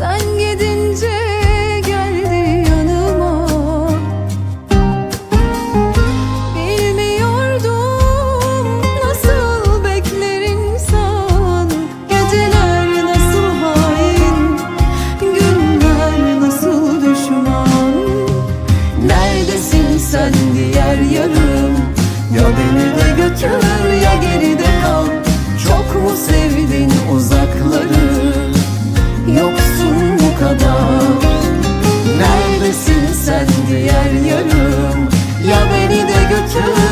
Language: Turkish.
Sen gidince geldi yanıma. Bilmiyordum nasıl bekler Geceler nasıl hain Günler nasıl düşman. Neredesin sen diğer yarım? Ya beni de götür. bana Neredesin sen diğer yarım Ya beni de götür.